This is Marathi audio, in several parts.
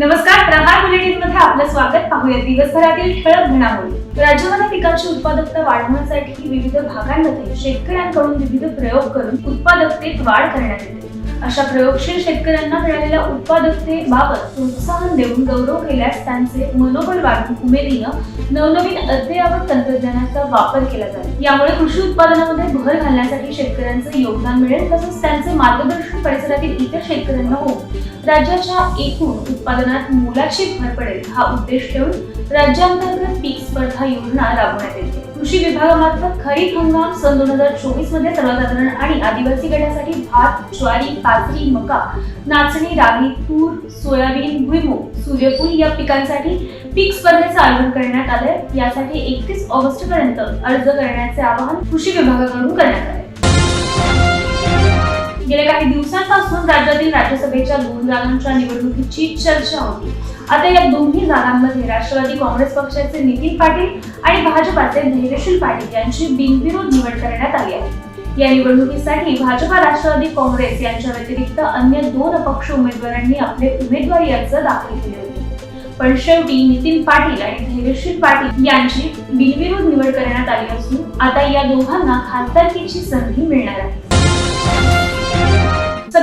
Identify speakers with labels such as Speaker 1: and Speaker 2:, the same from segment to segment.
Speaker 1: नमस्कार प्रहार बुलेटिनमध्ये आपलं स्वागत. पाहूया दिवसभरातील ठळक घडामोडी. राज्यामध्ये पिकांची उत्पादकता वाढवण्यासाठी विविध भागांमध्ये शेतकऱ्यांकडून विविध प्रयोग करून उत्पादकतेत वाढ करण्यात येते. अशा प्रयोगशील शेतकऱ्यांना मिळालेल्या उत्पादकतेबाबत प्रोत्साहन देऊन गौरव केल्यास त्यांचे मनोबल वाढून उमेदीनं नवनवीन अद्ययावत तंत्रज्ञानाचा वापर केला जाईल. यामुळे कृषी उत्पादनामध्ये भर घालण्यासाठी शेतकऱ्यांचे योगदान मिळेल तसंच त्यांचे मार्गदर्शन परिसरातील इतर शेतकऱ्यांना होऊन राज्याच्या एकूण उत्पादनात मोलाची भर पडेल हा उद्देश ठेवून राज्यांतर्गत पीक स्पर्धा योजना राबवण्यात येते. कृषी विभागामार्फत खरीप हंगाम सन दोन हजार चोवीसमध्ये सर्वसाधारण आणि आदिवासी गटासाठी भात ज्वारी बाजरी मका नाचणी रागी तूर सोयाबीन भुईमूग सूर्यफूल या पिकांसाठी पीक स्पर्धेचं आयोजन करण्यात आलंय. यासाठी एकतीस ऑगस्ट पर्यंत अर्ज करण्याचे आवाहन कृषी विभागाकडून करण्यात आले गेल्या काही दिवसांपासून राज्यातील राज्यसभेच्या दोन जागांच्या निवडणुकीची चर्चा होती. आता या दोन्ही जागांमध्ये राष्ट्रवादी काँग्रेस पक्षाचे नितीन पाटील आणि भाजपाचे धैर्यशील पाटील यांची बिनविरोध निवड करण्यात आली आहे. या निवडणुकीसाठी भाजपा राष्ट्रवादी काँग्रेस यांच्या व्यतिरिक्त अन्य दोन अपक्ष उमेदवारांनी आपले उमेदवारी अर्ज दाखल केले होते. पण शेवटी नितीन पाटील आणि धैर्यशील पाटील यांची बिनविरोध निवड करण्यात आली असून आता या दोघांना खासदारकीची संधी मिळणार आहे.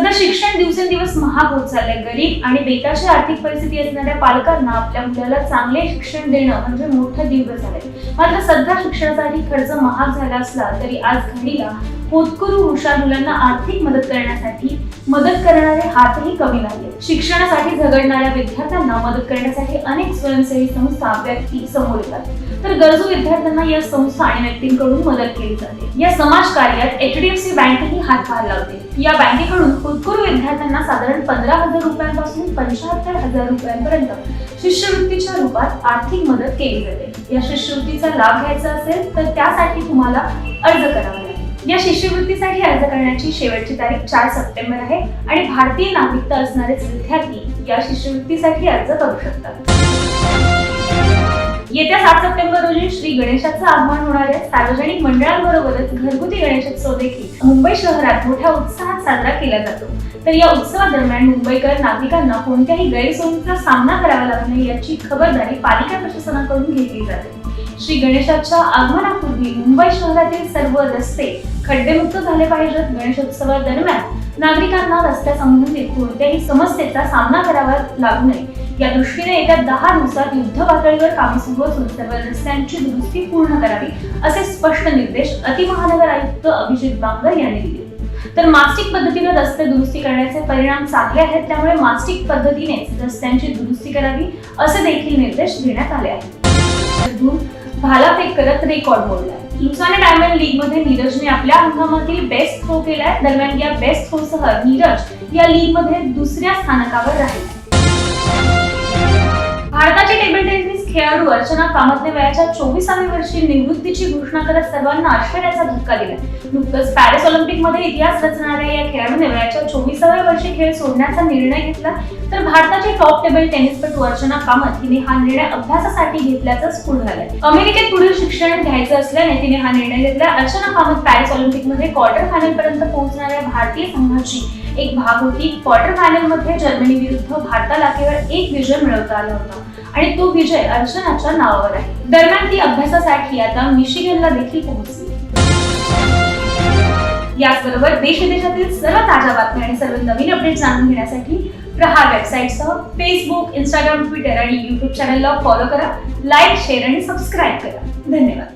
Speaker 1: सध्या शिक्षण दिवसेंदिवस महाग होत चाललंय. गरीब आणि बेकाशी आर्थिक परिस्थिती असणाऱ्या पालकांना आपल्या मुलाला चांगले शिक्षण देणं म्हणजे मोठं दिवस झालंय. मात्र सध्या शिक्षणासाठी खर्च महाग झाला असला तरी आज घडीला होतकरू हुशार मुलांना आर्थिक मदत करण्यासाठी मदत करणारे हातही कमी नाहीये शिक्षणासाठी झगडणाऱ्या विद्यार्थ्यांना मदत करण्यासाठी अनेक स्वयंसेवी संस्था व्यक्ती समोर येतात. तर गरजू विद्यार्थ्यांना या संस्था आणि व्यक्तींकडून मदत केली जाते. या समाज कार्यात एचडीएफसी बँकही हातभार लावते. या बँकेकडून होतकरू विद्यार्थ्यांना साधारण पंधरा हजार रुपयांपासून पंच्याहत्तर हजार रुपयांपर्यंत शिष्यवृत्तीच्या रूपात आर्थिक मदत केली जाते. या शिष्यवृत्तीचा लाभ घ्यायचा असेल तर त्यासाठी तुम्हाला अर्ज करावा या शिष्यवृत्तीसाठी अर्ज करण्याची शेवटची तारीख चार सप्टेंबर आहे आणि भारतीय नागरिकता असणारेच विद्यार्थी या शिष्यवृत्तीसाठी अर्ज करू शकतात. येत्या सात सप्टेंबर रोजी श्री गणेशाचं आगमन होणार आहे. सार्वजनिक मंडळांबरोबरच घरगुती गणेशोत्सव देखील मुंबई शहरात मोठ्या उत्साहात साजरा केला जातो. तर या उत्सवादरम्यान मुंबईकर नागरिकांना कोणत्याही गैरसोयीचा सामना करावा लागू नये याची खबरदारी पालिका प्रशासनाकडून घेतली जाते. श्री गणेशाच्या आगमनापूर्वी मुंबई शहरातील सर्व रस्ते खड्डेमुक्त झाले पाहिजेत. गणेशोत्सवादरम्यान नागरिकांना रस्त्यासंबंधित कोणत्याही समस्येचा सामना करावा लागू नये. या दृष्टीने येत्या दहा दिवसात युद्ध पातळीवर कामे सुरू असून सर्व रस्त्यांची दुरुस्ती पूर्ण करावी असे स्पष्ट निर्देश अतिमहानगर आयुक्त अभिजित बांगर यांनी दिले. तर मास्टिक पद्धतीने रस्ते दुरुस्ती करण्याचे परिणाम चांगले आहेत त्यामुळे मास्टिक पद्धतीनेच रस्त्यांची दुरुस्ती करावी असे देखील निर्देश देण्यात आले आहेत. भालाफेक करत रेकॉर्ड मोडला लुसाने डायमंड लीगमध्ये नीरजने आपल्या हंगामातील बेस्ट थ्रो केलाय दरम्यान या बेस्ट थ्रो सह नीरज या लीगमध्ये दुसऱ्या स्थानकावर राहील. भारताची टेबल टेनिस खेळाडू अर्चना कामतने वयाच्या चोवीसाव्या वर्षी निवृत्तीची घोषणा करत सर्वांना आश्चर्याचा धक्का दिला. नुकतंच पॅरिस ऑलिम्पिकमध्ये इतिहास रचणाऱ्या या खेळाडूने वयाच्या चोवीसाव्या वर्षी खेळ सोडण्याचा निर्णय घेतला. तर भारताची टॉप टेबल टेनिसपटू अर्चना कामत हिने हा निर्णय अभ्यासासाठी घेतल्याचं स्फुट झालंय. अमेरिकेत पुढील शिक्षण घ्यायचं असल्याने तिने हा निर्णय घेतला. अर्चना कामत पॅरिस ऑलिम्पिकमध्ये क्वार्टर फायनल पर्यंत पोहोचणाऱ्या भारतीय संघाची एक भाग होती. क्वार्टर फायनलमध्ये जर्मनी विरुद्ध भारताला केवळ एक विजय मिळवता आला होता. आणि तो विजय दर्शनाच्या नावावर आहे. दरम्यान ती अभ्यासासाठी आता मिशिगनला देखील पोहोचली. याचबरोबर देश विदेशातील सर्व ताज्या बातम्या आणि सर्व नवीन अपडेट जाणून घेण्यासाठी प्रहार वेबसाईटसह फेसबुक इंस्टाग्राम ट्विटर आणि युट्यूब चॅनलला फॉलो करा लाईक शेअर आणि सबस्क्राईब करा. धन्यवाद.